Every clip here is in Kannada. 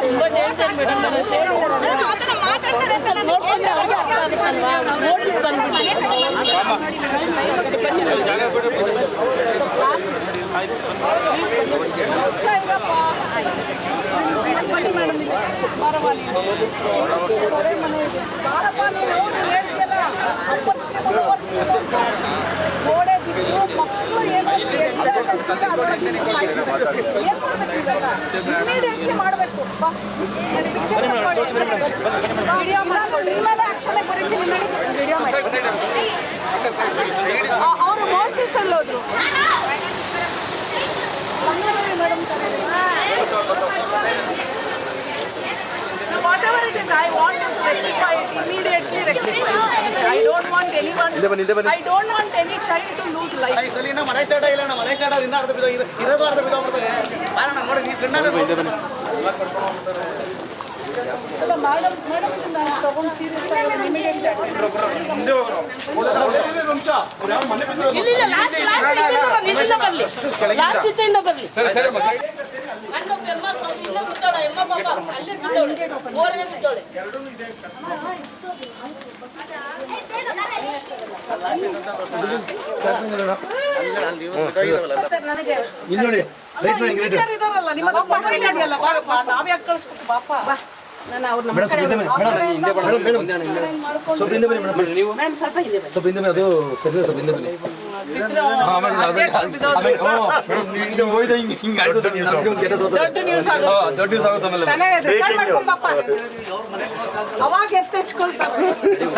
ತುಂಬಾ ಡೇಂಜರ್ ಮೇಡಮ್ ನೋಡ್ಕೊಂಡು ಅವ್ರಿಗೆ ಅರ್ಥ ಆಗುತ್ತಲ್ವಾ ನೋಡ್ಬಿಟ್ಟು ಬಂದ್ಬಿಟ್ಟು ಮಾಡಬೇಕು ಅವರು ಬೋಸ್ ಅಲ್ಲಿ ಇದ್ದರು ಫೋಟೋವ್ರು I want to certify immediately want anyone. I don't want any child to lose life. ಈ ಸಲ ಇನ್ನ ಮಳೆ ಸ್ಟಾರ್ಟ್ ಆಗಿಲ್ಲ ಅಣ್ಣ. ಮಳೆ ಸ್ಟಾರ್ಟ್ ಆದ್ರೆ ಇನ್ನ ಅರ್ಧ ಬಿದ್ದೋ ಇರ- ಇರೋದು ಅರ್ಧ ಬಿದ್ದೋಗ್ಬಿಡ್ತದೆ ಕಾರಣ ನೋಡಿ ಕಣ್ಣಾರೆ ಅಲ್ಲ ನಾನು ತಗೊಂಡು ಆಗಿ ಇಲ್ಲಿಂದ ಬರಲಿ ಲಾಸ್ಟ್ ಬರ್ಲಿ ಬರಲಿ ಎಮ್ಮ ಇಲ್ಲೇ ಬಿದ್ದೋಳ ಎಮ್ಮ ಪಾಪ ಅಲ್ಲೇ ನನಗೆ ಇಲ್ಲಿ ನೋಡಿ ರೈಟ್ ಮಾಡಿ ಇದಾರಲ್ಲ ನಿಮ್ಮ ಬಾರಪ್ಪ ನಾವ್ಯಾಕೆ ಕಳಿಸ್ಬೇಕು ನಾನು ಅವ್ರನ್ನ ಮೇಡಮ್ ಸ್ವಲ್ಪ ಹಿಂದೆ ಬನ್ನಿ. ಮೇಡಮ್ ಮೇಡಮ್ ಮೇಡಮ್ ಸ್ವಲ್ಪ ಹಿಂದೆ ಬನ್ನಿ ಮೇಡಮ್ ನೀವು ಮೇಡಮ್ ಸ್ವಲ್ಪ ಹಿಂದೆ ಬನ್ನಿ. ಸ್ವಲ್ಪ ಹಿಂದೆ ಬನ್ನಿ ಅದು ಸರಿ ಸ್ವಲ್ಪ ಹಿಂದೆ ಬನ್ನಿ. ಬಿದ್ರು ಹಾ, ಆಮೇಲೆ ಅದು- ಅಧ್ಯಕ್ಷರು ಬಿದ್ದೋದ್ರು. ಆಮೇಲೆ- ಹ್ಞೂ, ಮೇಡಮ್, ನೀವು ಹಿಂಗೆ ಹೋಯ್ತು ಹಿಂಗೆ ಹಿಂಗೆ ಆಯ್ತು ನಮ್ಗೆ ಒಂದು ದೊಡ್ಡ ನ್ಯೂಸ್ ಆಗುತ್ತೆ. ದೊಡ್ಡ ನ್ಯೂಸ್ ಆಗುತ್ತೆ ಆಮೇಲೆ. ತಾನೇ ರೆಕಾರ್ಡ್ ಮಾಡ್ಕೊಂಬಪ್ಪ.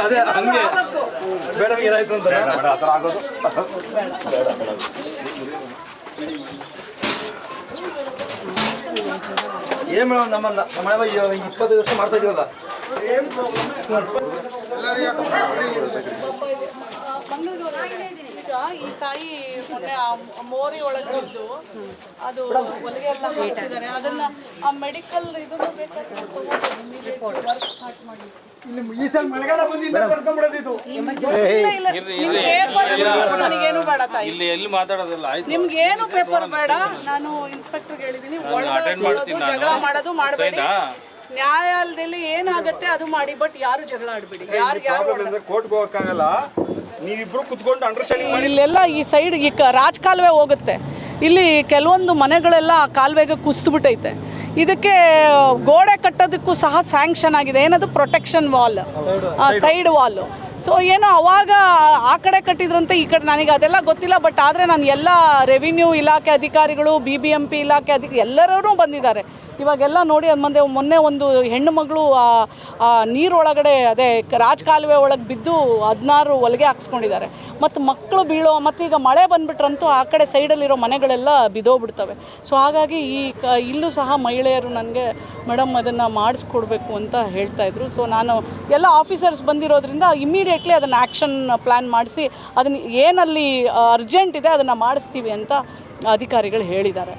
ಅದೇ ಹಂಗೆ. ಮೇಡಮ್ ಏನಾಯ್ತು ಅಂತ. ಏನ್ ಮೇಡಮ್ ನಮ್ಮ ನಮ್ಮ ಇಪ್ಪತ್ತೈದು ವರ್ಷ ಮಾಡ್ತಾ ಇದೀವಲ್ಲ. ಈ ತಾಯಿ ಮೊನ್ನೆ ಮೋರಿ ಒಳಗೆ ಬಿದ್ದು ಅದು ಹೊಲಿಗೆ ಎಲ್ಲ ಅದನ್ನ ಆ ಮೆಡಿಕಲ್ ಇದನ್ನು ಮಾಡಿ ಇಲ್ಲ ಇಲ್ಲ ನಿಮ್ಗೆ ಪೇಪರ್ ನನಗೇನು ಬೇಡ ತಾಯಿ ಇಲ್ಲಿ ಎಲ್ಲಿ ಮಾತಾಡೋದಿಲ್ಲ ಆಯ್ತು ನಿಮ್ಗೆ ಏನು ಪೇಪರ್ ಬೇಡ ನಾನು ಇನ್ಸ್ಪೆಕ್ಟರ್ ಹೇಳಿದೀನಿ ಜಗಳ ಮಾಡೋದು ಮಾಡಬೇಡಿ ನ್ಯಾಯಾಲಯದಲ್ಲಿ ಏನಾಗುತ್ತೆ ಅದು ಮಾಡಿ ಬಟ್ ಯಾರು ಜಗಳ ಆಡ್ಬೇಡಿ ಯಾರು ಯಾರು ಕೋರ್ಟ್ಗೆ ಹೋಗಕ್ಕಾಗಲ್ಲ ನೀವಿಬ್ರು ಕುತ್ಕೊಂಡು ಅಂಡರ್ಸ್ಟ್ಯಾಂಡಿಂಗ್ ಇಲ್ಲೆಲ್ಲ ಈ ಸೈಡ್ ಈ ಕ- ರಾಜ್ ಕಾಲುವೆ ಹೋಗುತ್ತೆ. ಇಲ್ಲಿ ಕೆಲವೊಂದು ಮನೆಗಳೆಲ್ಲ ಆ ಕಾಲುವೆಗೆ ಕುಸಿದ್ಬಿಟ್ಟೈತೆ ಇದಕ್ಕೆ ಗೋಡೆ ಕಟ್ಟೋದಕ್ಕೂ ಸಹ ಸ್ಯಾಂಕ್ಷನ್ ಆಗಿದೆ. ಏನದು? Protection wall side wall so ಏನೋ ಅವಾಗ ಆ ಕಡೆ ಕಟ್ಟಿದ್ರಂತೆ, ಈ ಕಡೆ ನನಗೆ ಅದೆಲ್ಲ ಗೊತ್ತಿಲ್ಲ ಬಟ್ ಆದರೆ ನಾನು ಎಲ್ಲ ರೆವಿನ್ಯೂ ಇಲಾಖೆ ಅಧಿಕಾರಿಗಳು ಬಿ ಬಿ ಎಂ ಪಿ ಇಲಾಖೆ ಅಧಿಕಾರಿ ಎಲ್ಲರೂ ಬಂದಿದ್ದಾರೆ. ಇವಾಗೆಲ್ಲ ನೋಡಿ, ಅದು ಮುಂದೆ ಮೊನ್ನೆ ಒಂದು ಹೆಣ್ಣು ಮಗಳು ನೀರೊಳಗಡೆ, ಅದೇ ರಾಜಕಾಲುವೆ ಒಳಗೆ ಬಿದ್ದು ಹದಿನಾರು ಹೊಲಿಗೆ ಹಾಕ್ಸ್ಕೊಂಡಿದ್ದಾರೆ. ಮತ್ತು ಮಕ್ಕಳು ಬೀಳೋ ಮತ್ತು ಈಗ ಮಳೆ ಬಂದುಬಿಟ್ರಂತೂ ಆ ಕಡೆ ಸೈಡಲ್ಲಿರೋ ಮನೆಗಳೆಲ್ಲ ಬಿದ್ದೋಗ್ಬಿಡ್ತವೆ ಸೊ ಹಾಗಾಗಿ ಈ ಕ, ಇಲ್ಲೂ ಸಹ ಮಹಿಳೆಯರು ನನಗೆ, ಮೇಡಮ್, ಅದನ್ನು ಮಾಡಿಸ್ಕೊಡ್ಬೇಕು ಅಂತ ಹೇಳ್ತಾ ಇದ್ರು. ಸೊ ನಾನು ಎಲ್ಲ ಆಫೀಸರ್ಸ್ ಬಂದಿರೋದ್ರಿಂದ ಇಮಿಡಿಯೇಟ್ಲಿ ಅದನ್ನು ಆ್ಯಕ್ಷನ್ ಪ್ಲ್ಯಾನ್ ಮಾಡಿಸಿ ಅದನ್ನು ಏನಲ್ಲಿ ಅರ್ಜೆಂಟ್ ಇದೆ ಅದನ್ನು ಮಾಡಿಸ್ತೀವಿ ಅಂತ ಅಧಿಕಾರಿಗಳು ಹೇಳಿದ್ದಾರೆ.